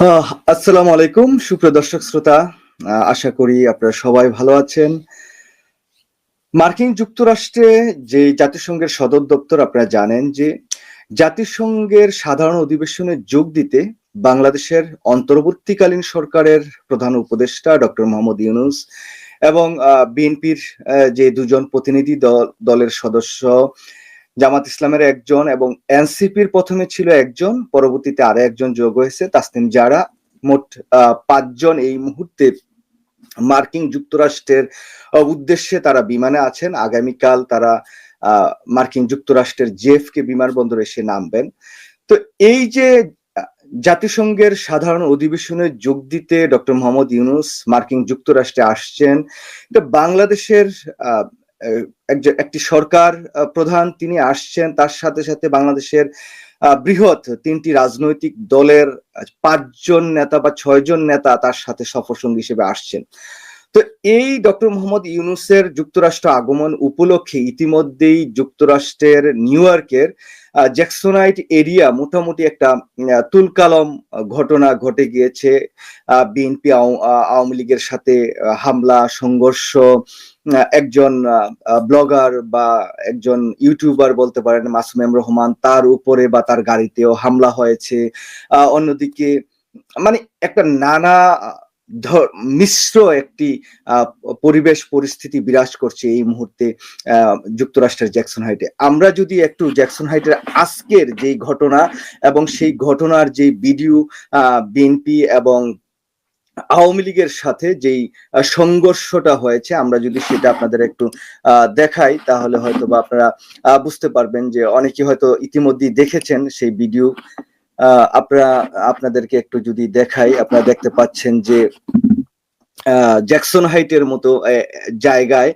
আসসালামু আলাইকুম, সুপ্রিয় দর্শক শ্রোতা। আশা করি আপনারা সবাই ভালো আছেন। মার্কিন যুক্তরাষ্ট্রে যে জাতিসংঘের সদর দপ্তর, আপনারা জানেন যে জাতিসংঘের সাধারণ অধিবেশনে যোগ দিতে বাংলাদেশের অন্তর্বর্তীকালীন সরকারের প্রধান উপদেষ্টা ডক্টর মোহাম্মদ ইউনুস এবং বিএনপির যে দুজন প্রতিনিধি দল, দলের সদস্য জামাত ইসলামের একজন এবং এনসিপির প্রথমে ছিল একজন, পরবর্তীতে আরও একজন যোগ হয়েছে, তাসনিম যারা মোট পাঁচজন এই মুহূর্তে মার্কিন যুক্তরাষ্ট্রের উদ্দেশ্যে তারা বিমানে আছেন। আগামীকাল তারা মার্কিন যুক্তরাষ্ট্রের জেফকে বিমানবন্দরে এসে নামবেন। তো এই যে জাতিসংঘের সাধারণ অধিবেশনে যোগ দিতে ডক্টর মোহাম্মদ ইউনুস মার্কিন যুক্তরাষ্ট্রে আসছেন, এটা বাংলাদেশের একটি সরকার প্রধান, তিনি আসছেন। তার সাথে সাথে বাংলাদেশের বৃহৎ তিনটি রাজনৈতিক দলের পাঁচজন নেতা বা ছয়জন নেতা তার সাথে সফর সঙ্গী হিসেবে আসছেন। তো এই ডক্টর মোহাম্মদ ইউনুসের যুক্তরাষ্ট্র আগমন উপলক্ষে ইতিমধ্যেই যুক্তরাষ্ট্রের নিউ ইয়র্কের জ্যাকসোনাইট এরিয়া মোটামুটি একটা তুলকালম ঘটনা ঘটে গিয়েছে। বিএনপি আওয়ামী লীগের সাথে হামলা, সংঘর্ষ একজন ব্লগার বা একজন ইউটিউবার বলতে পারেন মাসুম এম রহমান, তার উপরে বা তার গাড়িতেও হামলা হয়েছে। অন্যদিকে মানে একটা নানা মিশ্র একটি পরিবেশ পরিস্থিতি বিরাজ করছে এই মুহূর্তে যুক্তরাষ্ট্রের জ্যাকসন হাইটে। আমরা যদি একটু জ্যাকসন হাইটের আজকের যেই ঘটনা এবং সেই ঘটনার যে ভিডিও বিএনপি এবং আওয়ামী লীগের সাথে যেই সংঘর্ষটা হয়েছে, আমরা যদি সেটা আপনাদের একটু দেখাই, তাহলে হয়তো বা আপনারা বুঝতে পারবেন যে অনেকে হয়তো ইতিমধ্যেই দেখেছেন সেই ভিডিও আপনারা, আপনাদেরকে একটু যদি দেখাই, আপনারা দেখতে পাচ্ছেন যে জ্যাকসন হাইটের মতো জায়গায়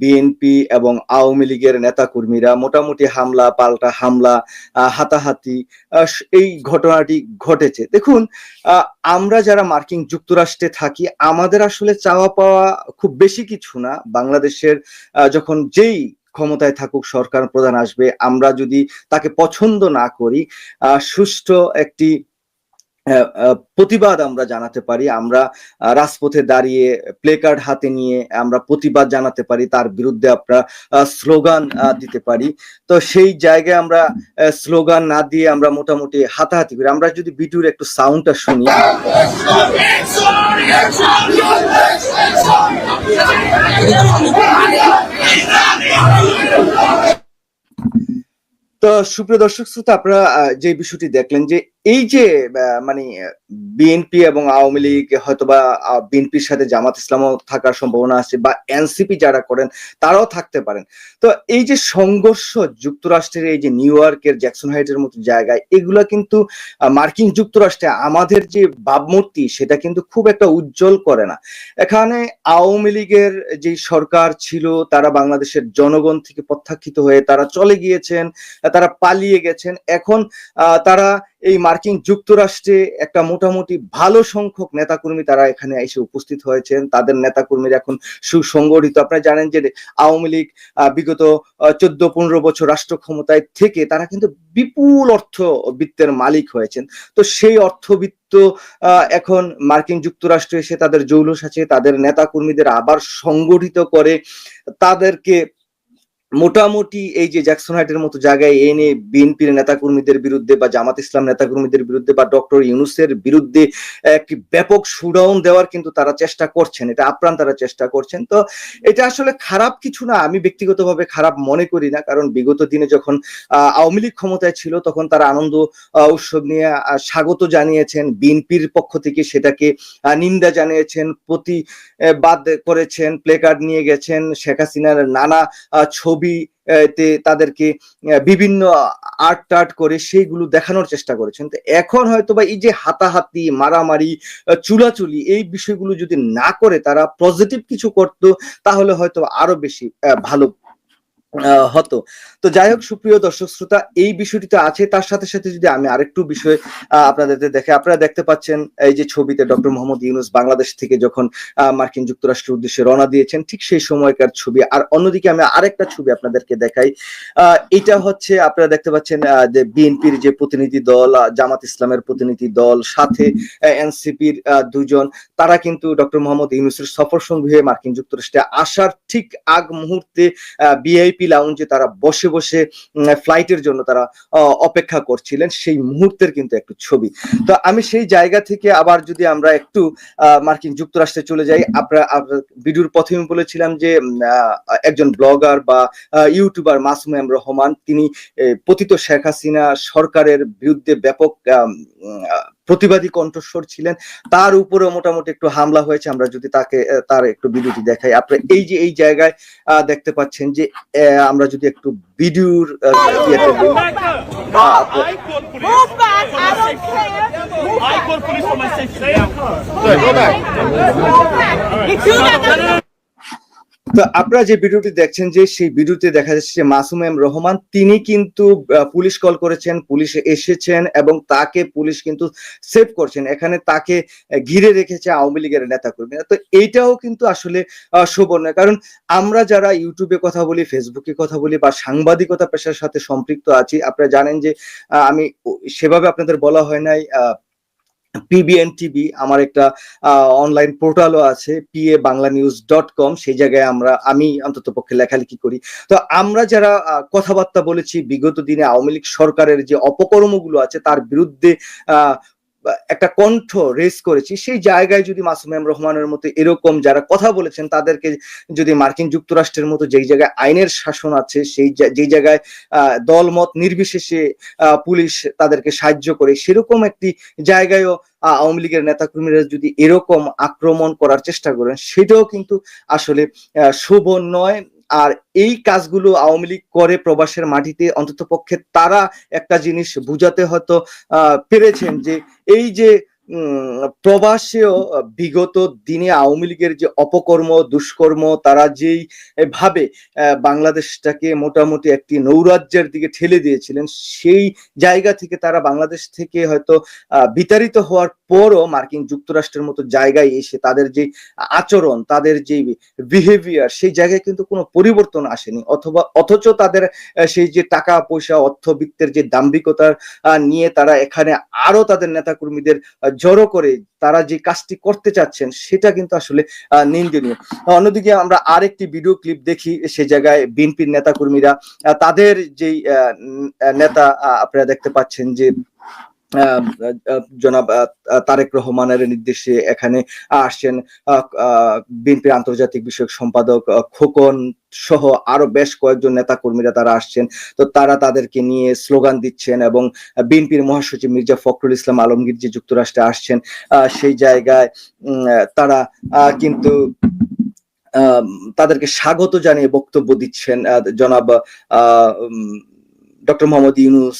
বিএনপি এবং আওয়ামী লীগের নেতাকর্মীরা মোটামুটি হামলা, পাল্টা হামলা হাতাহাতি এই ঘটনাটি ঘটেছে। দেখুন আমরা যারা মার্কিন যুক্তরাষ্ট্রে থাকি, আমাদের আসলে চাওয়া পাওয়া খুব বেশি কিছু না। বাংলাদেশের যখন যেই ক্ষমতায় থাকুক সরকার প্রধান আসবে। আমরা যদি তাকে পছন্দ না করি সুষ্ঠু একটি প্রতিবাদ আমরা জানাতে পারি। আমরা রাজপথে দাঁড়িয়ে প্লে কার্ড হাতে নিয়ে আমরা প্রতিবাদ জানাতে পারি। তার বিরুদ্ধে আমরা স্লোগান দিতে পারি। তো সেই জায়গায় আমরা স্লোগান না দিয়ে আমরা মোটামুটি হাতাহাতি করি। আমরা যদি ভিডিওর একটু সাউন্ডটা শুনি। তো সুপ্রিয় দর্শক, শ্রোতা, আপনারা যে বিষয়টি দেখলেন যে এই যে মানে বিএনপি এবং আওয়ামী লীগ, হয়তোবা বিএনপির সাথে জামাত ইসলামও থাকার সম্ভাবনা আছে বা এনসিপি যারা করেন, তারাও থাকতে পারেন। তো এই যে সংঘর্ষ যুক্তরাষ্ট্রের, এই যে নিউ ইয়র্কের জ্যাকসন হাইটের মতো জায়গায়, এগুলা কিন্তু মার্কিন যুক্তরাষ্ট্রে আমাদের যে ভাবমূর্তি, সেটা কিন্তু খুব একটা উজ্জ্বল করে না। এখানে আওয়ামী লীগের যে সরকার ছিল, তারা বাংলাদেশের জনগণ থেকে প্রত্যাখ্যিত হয়ে তারা চলে গিয়েছেন, তারা পালিয়ে গেছেন। এখন তারা এই মার্কিন যুক্তরাষ্ট্রে একটা মোটামুটি ভালো সংখ্যক নেতাকর্মী তারা এখানে এসে উপস্থিত হয়েছেন। তাদের নেতাকর্মীরা এখন সুসংগঠিত। আপনারা জানেন যে আওয়ামী লীগ বিগত চোদ্দ, পনেরো বছর রাষ্ট্র ক্ষমতায় থেকে তারা কিন্তু বিপুল অর্থ বৃত্তের মালিক হয়েছেন। তো সেই অর্থবিত্ত এখন মার্কিন যুক্তরাষ্ট্রে এসে তাদের জৌলুস আছে, তাদের নেতাকর্মীদের আবার সংগঠিত করে তাদেরকে মোটামুটি এই যে জ্যাকসন হাইটের মতো জায়গায় এনে বিএনপির নেতাকর্মীদের বিরুদ্ধে বা জামাত ইসলাম নেতাকর্মীদের বিরুদ্ধে বা ডক্টর ইউনুসের বিরুদ্ধে একটি ব্যাপক সুডাউন দেওয়ার কিন্তু তারা চেষ্টা করছেন। এটা আপ্রাণ তারা চেষ্টা করছেন। তো এটা আসলে খারাপ কিছু না, আমি ব্যক্তিগতভাবে খারাপ মনে করি না। কারণ বিগত দিনে যখন আওয়ামী লীগ ক্ষমতায় ছিল, তখন তারা আনন্দ উৎসব নিয়ে স্বাগত জানিয়েছেন। বিএনপির পক্ষ থেকে সেটাকে নিন্দা জানিয়েছেন, প্রতিবাদ করেছেন প্লেকার্ড নিয়ে গেছেন। শেখ হাসিনার নানা ছবি আহ, তে তাদেরকে বিভিন্ন আর্ট টার্ট করে সেইগুলো দেখানোর চেষ্টা করেছেন। তো এখন হয়তো বা এই যে হাতাহাতি মারামারি চুলাচুলি এই বিষয়গুলো যদি না করে তারা পজিটিভ কিছু করতো তাহলে হয়তো আরও বেশি ভালো হতো। তো যাই হোক, সুপ্রিয় দর্শক শ্রোতা, এই বিষয়টি তো আছে। তার সাথে সাথে যদি আমি আরেকটু বিষয় আপনাদের দেখে, আপনারা দেখতে পাচ্ছেন এই যে ছবিতে ডক্টর মোহাম্মদ ইউনুস বাংলাদেশ থেকে যখন মার্কিন যুক্তরাষ্ট্রের উদ্দেশ্যে রওনা দিয়েছেন, ঠিক সেই সময়কার ছবি। আর অন্যদিকে আমি আরেকটা ছবি আপনাদেরকে দেখাই। এটা হচ্ছে, আপনারা দেখতে পাচ্ছেন যে বিএনপির যে প্রতিনিধি দল জামাত ইসলামের প্রতিনিধি দল, সাথে এনসিপির দুজন, তারা কিন্তু ডক্টর মোহাম্মদ ইউনুসের সফর সঙ্গী মার্কিন যুক্তরাষ্ট্রে আসার ঠিক আগ মুহূর্তে বিআইপি লাউঞ্জে তারা বসে বসে ফ্লাইটের জন্য তারা অপেক্ষা করছিলেন। সেই মুহূর্তের কিন্তু একটু ছবি। তো আমি সেই জায়গা থেকে আবার যদি আমরা একটু মার্কিন যুক্তরাষ্ট্রে চলে যাই, আপনারা ভিডিওর প্রথমে বলেছিলাম যে একজন ব্লগার বা ইউটিউবার মাসুম এম রহমান, তিনি পতিত শেখ হাসিনা সরকারের বিরুদ্ধে ব্যাপক প্রতিবাদী কণ্ঠস্বর ছিলেন তার উপরে মোটামুটি একটু হামলা হয়েছে আমরা যদি তাকে তার একটু ভিডিওটি দেখাই আপনারা এই যে এই জায়গায় দেখতে পাচ্ছেন যে আমরা যদি একটু ভিডিওর আপনারা যে ভিডিওটি দেখছেন, যে সেই ভিডিওতে দেখা যাচ্ছে যে মাসুম এম রহমান, তিনি কিন্তু পুলিশ কল করেছেন, পুলিশ এসেছেন এবং তাকে পুলিশ কিন্তু সেভ করছেন। এখানে তাকে ঘিরে রেখেছে আওয়ামী লীগের নেতা কর্মীরা তো এইটাও কিন্তু আসলে শোভন নয়। কারণ আমরা যারা ইউটিউবে কথা বলি, ফেসবুকে কথা বলি বা সাংবাদিকতা পেশার সাথে সম্পৃক্ত আছি, আপনারা জানেন যে আমি সেভাবে আপনাদের বলা হয় নাই পিবিএন টিভি আমার একটা অনলাইন পোর্টালও আছে PA Bangla news dot com সেই জায়গায় আমরা, আমি অন্তত পক্ষে লেখালেখি করি। তো আমরা যারা কথাবার্তা বলেছি, বিগত দিনে আওয়ামী লীগ সরকারের যে অপকর্মগুলো আছে, তার বিরুদ্ধে একটা কণ্ঠ রেস করেছি, সেই জায়গায় যদি মাসুম এম রহমানের মতো এরকম যারা কথা বলেছেন, তাদেরকে যদি মার্কিন যুক্তরাষ্ট্রের মতো যেই জায়গায় আইনের শাসন আছে, সেই যেই জায়গায় দলমত নির্বিশেষে পুলিশ তাদেরকে সাহায্য করে, সেরকম একটি জায়গায়ও আওয়ামী লীগের নেতাকর্মীরা যদি এরকম আক্রমণ করার চেষ্টা করেন, সেটাও কিন্তু আসলে শোভন নয়। আর এই কাজগুলো আওয়ামী লীগ করে প্রবাসের মাটিতে, অন্তত পক্ষে তারা একটা জিনিস বুঝাতে হয়তো পেরেছেন যে এই যে প্রবাসেও বিগত দিনে আওয়ামী লীগের যে অপকর্ম, দুষ্কর্ম, তারা যেই ভাবে বাংলাদেশটাকে মোটামুটি একটি নৌরাজ্যের দিকে ঠেলে দিয়েছিলেন, সেই জায়গা থেকে তারা বাংলাদেশ থেকে হয়তো বিতাড়িত হওয়ার পরও মার্কিন যুক্তরাষ্ট্রের মতো জায়গায় এসে তাদের যে আচরণ, তাদের যে বিহেভিয়ার সেই জায়গায় কিন্তু কোনো পরিবর্তন আসেনি। অথবা, অথচ তাদের সেই যে টাকা, পয়সা অর্থবিত্তের যে দাম্ভিকতার নিয়ে তারা এখানে আরও তাদের নেতাকর্মীদের জড়ো করে তারা যে কাজটি করতে চাচ্ছেন, সেটা কিন্তু আসলে নিন্দনীয়। অন্যদিকে আমরা আরেকটি ভিডিও ক্লিপ দেখি, সে জায়গায় বিএনপির নেতাকর্মীরা তাদের যেই নেতা আপনারা দেখতে পাচ্ছেন যে জনাব তারেক রহমানের নির্দেশে এখানে আসছেন বিএনপির আন্তর্জাতিক বিষয়ক সম্পাদক খোকন সহ আরও বেশ কয়েকজন নেতা কর্মীরা তারা আসছেন। তো তারা তাদেরকে নিয়ে স্লোগান দিচ্ছেন এবং বিএনপির মহাসচিব মির্জা ফখরুল ইসলাম আলমগীর যে যুক্তরাষ্ট্রে আসছেন সেই জায়গায় তারা কিন্তু তাদেরকে স্বাগত জানিয়ে বক্তব্য দিচ্ছেন জনাব আহ, ডক্টর মোহাম্মদ ইউনুস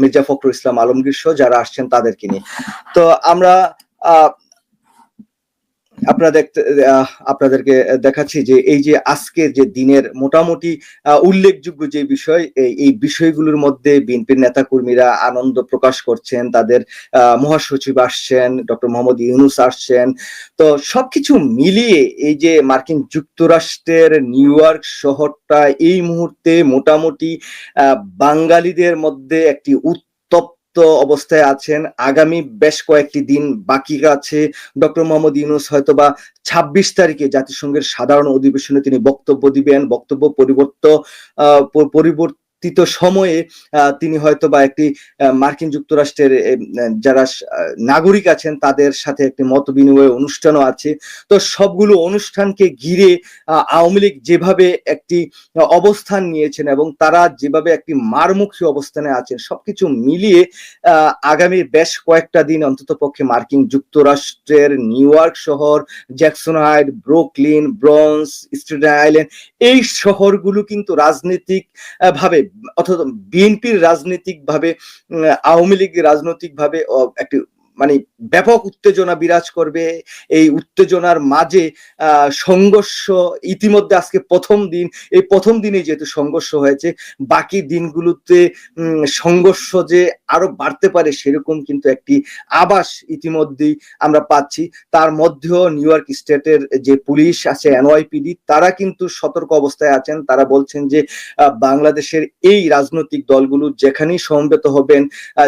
মির্জা ফখরুল ইসলাম আলমগীর সহ যারা আসছেন তাদেরকে নিয়ে। তো আমরা আপনাদেরকে দেখাচ্ছি যে এই যে আজকের যে দিনের মোটামুটি উল্লেখযোগ্য যে বিষয়, এই বিষয়গুলোর মধ্যে বিএনপির নেতাকর্মীরা আনন্দ প্রকাশ করছেন, তাদের মহাসচিব আসছেন, ডক্টর মোহাম্মদ ইউনুস আসছেন। তো সবকিছু মিলিয়ে এই যে মার্কিন যুক্তরাষ্ট্রের নিউ ইয়র্ক শহরটা এই মুহূর্তে মোটামুটি বাঙালিদের মধ্যে একটি উত্তপ্ত অবস্থায় আছেন। আগামী বেশ কয়েকটি দিন বাকি আছে। ডক্টর মোহাম্মদ ইউনুস হয়তো বা ছাব্বিশ তারিখে জাতিসংঘের সাধারণ অধিবেশনে তিনি বক্তব্য দিবেন। বক্তব্য পরিবর্ত আহ, প- পরিবর্তিত সময়ে তিনি হয়তো বা একটি মার্কিন যুক্তরাষ্ট্রের যারা নাগরিক আছেন, তাদের সাথে একটি মত বিনিময় অনুষ্ঠানও আছে। তো সবগুলো অনুষ্ঠানকে ঘিরে আওয়ামী লীগ যেভাবে একটি, অবস্থান নিয়েছেন এবং তারা যেভাবে একটি মারমুখী অবস্থানে আছেন, সবকিছু মিলিয়ে আগামী বেশ কয়েকটা দিন অন্তত পক্ষে মার্কিন যুক্তরাষ্ট্রের নিউ ইয়র্ক শহর, Jackson Height, Brooklyn, Bronx Staten Island, এই শহরগুলো কিন্তু রাজনৈতিক ভাবে অর্থাৎ বিএনপির রাজনৈতিক ভাবে উম, আওয়ামী লীগ রাজনৈতিক ভাবে একটি মানে ব্যাপক উত্তেজনা বিরাজ করবে। এই উত্তেজনার মাঝে সংঘর্ষ ইতিমধ্যে আজকে প্রথম দিন। এই প্রথম দিনে যেহেতু সংঘর্ষ হয়েছে, বাকি দিনগুলোতে সংঘর্ষ যে আরও বাড়তে পারে সেরকম কিন্তু একটি আবাস ইতিমধ্যেই আমরা পাচ্ছি। তার মধ্যেও নিউ ইয়র্ক স্টেটের যে পুলিশ আছে এনওয়াইপিডি তারা কিন্তু সতর্ক অবস্থায় আছেন। তারা বলছেন যে বাংলাদেশের এই রাজনৈতিক দলগুলো যেখানেই সমবেত হবেন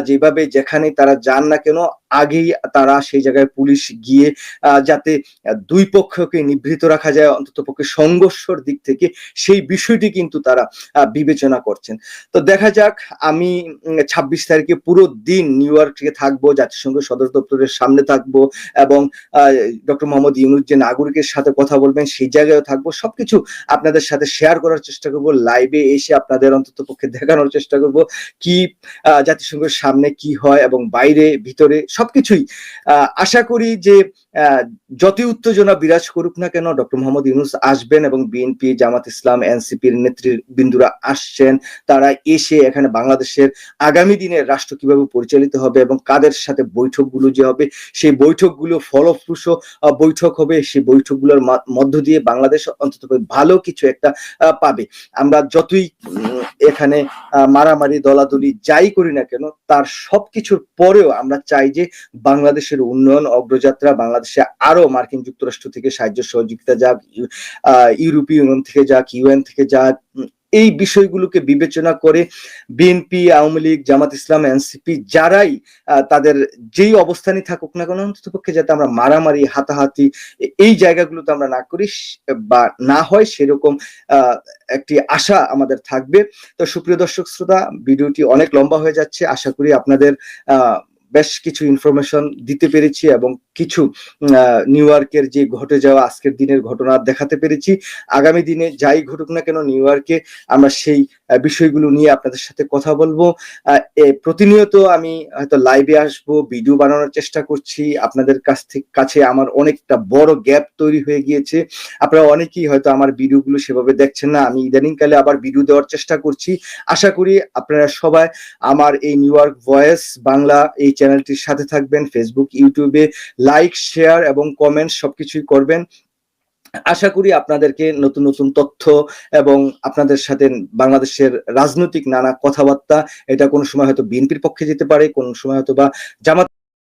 যেভাবে যেখানে তারা যান না কেন আগেই তারা সেই জায়গায় পুলিশ গিয়ে যাতে দুই পক্ষকে নিবৃত রাখা যায়, অন্তত পক্ষে সংঘর্ষর দিক থেকে সেই বিষয়টি কিন্তু তারা বিবেচনা করছেন। তো দেখা যাক, আমি ছাব্বিশ তারিখে পুরো দিন নিউ ইয়র্কে থাকব, জাতিসংঘ সদর দপ্তরের সামনে থাকব এবং ডক্টর মোহাম্মদ ইউনুস যে নাগরিকের সাথে কথা বলবেন, সেই জায়গায় থাকব। সবকিছু আপনাদের সাথে শেয়ার করার চেষ্টা করব লাইভে এসে আপনাদের অন্তত পক্ষে দেখানোর চেষ্টা করব, কি জাতিসংঘের সামনে কি হয় এবং বাইরে, ভিতরে সবকিছুই। আশা করি যে যতই উত্তেজনা বিরাজ করুক না কেন, ডক্টর মোহাম্মদ ইউনুস আসবেন এবং বিএনপি, জামাত ইসলাম, এনসিপির নেতৃবৃন্দুরা আসছেন। তারা এসে এখানে বাংলাদেশের আগামী দিনের রাষ্ট্র কীভাবে পরিচালিত হবে এবং কাদের সাথে বৈঠকগুলো যে হবে, সেই বৈঠকগুলো ফলপ্রসূ বৈঠক হবে। সেই বৈঠকগুলোর মধ্য দিয়ে বাংলাদেশ অন্তত ভালো কিছু একটা পাবে। আমরা যতই এখানে মারামারি, দলাদলি যাই করি না কেন, তার সবকিছুর পরেও আমরা চাই যে বাংলাদেশের উন্নয়ন, অগ্রযাত্রা, বাংলাদেশে আরও মার্কিন যুক্তরাষ্ট্র থেকে সাহায্য সহযোগিতা যাক ইউরোপীয় ইউনিয়ন থেকে যাক, ইউএন থেকে যাক এই বিষয়গুলোকে বিবেচনা করে বিএনপি, আওয়ামী লীগ, জামাত ইসলাম, এনসিপি যারাই তাদের যেই অবস্থানই থাকুক না কেন অন্তত পক্ষে যাতে আমরা মারামারি, হাতাহাতি এই জায়গাগুলোতে আমরা না করি বা না হয় সেরকম একটি আশা আমাদের থাকবে। তো সুপ্রিয় দর্শক শ্রোতা, ভিডিওটি অনেক লম্বা হয়ে যাচ্ছে। আশা করি আপনাদের বেশ কিছু ইনফরমেশন দিতে পেরেছি এবং কিছু নিউ ইয়র্কের যে ঘটে যাওয়া আজকের দিনের ঘটনা দেখাতে পেরেছি। আগামী দিনে যাই ঘটুক না কেন নিউ ইয়র্কে আমরা সেই বিষয়গুলো নিয়ে আপনাদের সাথে কথা বলব। প্রতিনিয়ত আমি হয়তো লাইভে আসব ভিডিও বানানোর চেষ্টা করছি। আপনাদের কাছ থেকে কাছে আমার অনেকটা বড় গ্যাপ তৈরি হয়ে গিয়েছে। আপনারা অনেকেই হয়তো আমার ভিডিওগুলো সেভাবে দেখছেন না। আমি ইদানিংকালে আবার ভিডিও দেওয়ার চেষ্টা করছি। আশা করি আপনারা সবাই আমার এই নিউ ইয়র্ক ভয়েস বাংলা এই চ্যানেলটির সাথে থাকবেন। ফেসবুক ইউটিউবে লাইক শেয়ার এবং কমেন্ট সবকিছুই করবেন। আশা করি আপনাদেরকে নতুন নতুন তথ্য এবং আপনাদের সাথে বাংলাদেশের রাজনৈতিক নানা কথাবার্তা, এটা কোনো সময় হয়তো বিএনপির পক্ষে যেতে পারে, কোন সময় হয়তো বা জামাত